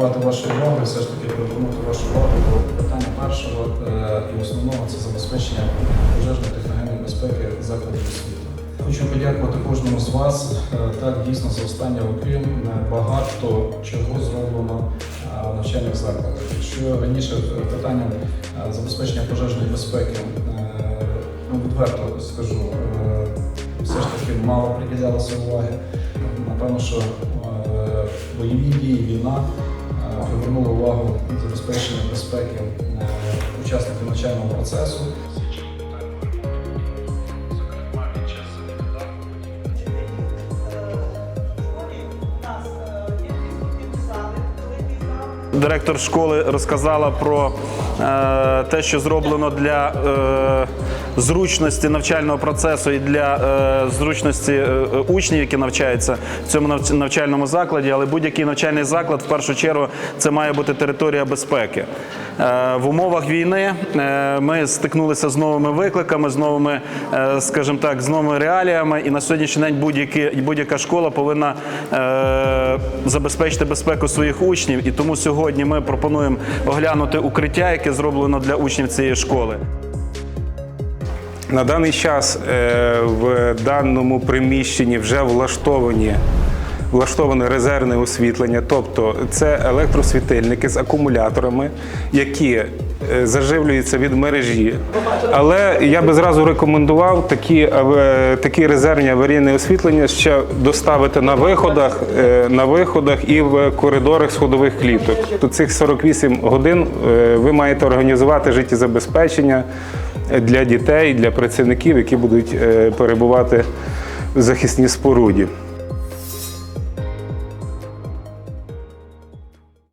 заакцентувати вашу увагу, все ж таки привернути вашу увагу до питання першого е, і основного це забезпечення пожежної техногенної безпеки закладів освіти. Хочу подякувати кожному з вас. Е, Так, дійсно, за останні роки е, багато чого зроблено е, в навчальних закладах. Якщо раніше питанням забезпечення пожежної безпеки, ну відверто скажу, все ж таки мало приділялося уваги. Напевно, що бойові дії, війна привернули увагу забезпечення безпеки е, учасників навчального процесу. Директор школи розказала про е, те, що зроблено для е, зручності навчального процесу і для е, зручності е, е, учнів, які навчаються в цьому навч- навчальному закладі. Але будь-який навчальний заклад, в першу чергу, це має бути територія безпеки. Е, в умовах війни е, ми стикнулися з новими викликами, з новими, е, скажімо так, з новими реаліями. І на сьогоднішній день будь-які- будь-яка школа повинна е, забезпечити безпеку своїх учнів. І тому сьогодні ми пропонуємо оглянути укриття, яке зроблено для учнів цієї школи. На даний час е, в даному приміщенні вже влаштовані. Влаштоване резервне освітлення, тобто це електросвітильники з акумуляторами, які е, заживлюються від мережі. Але я би зразу рекомендував такі, такі резервні аварійне освітлення ще доставити на виходах, е, на виходах і в коридорах сходових кліток. То цих 48 годин е, ви маєте організувати життєзабезпечення для дітей, для працівників, які будуть е, перебувати в захисній споруді.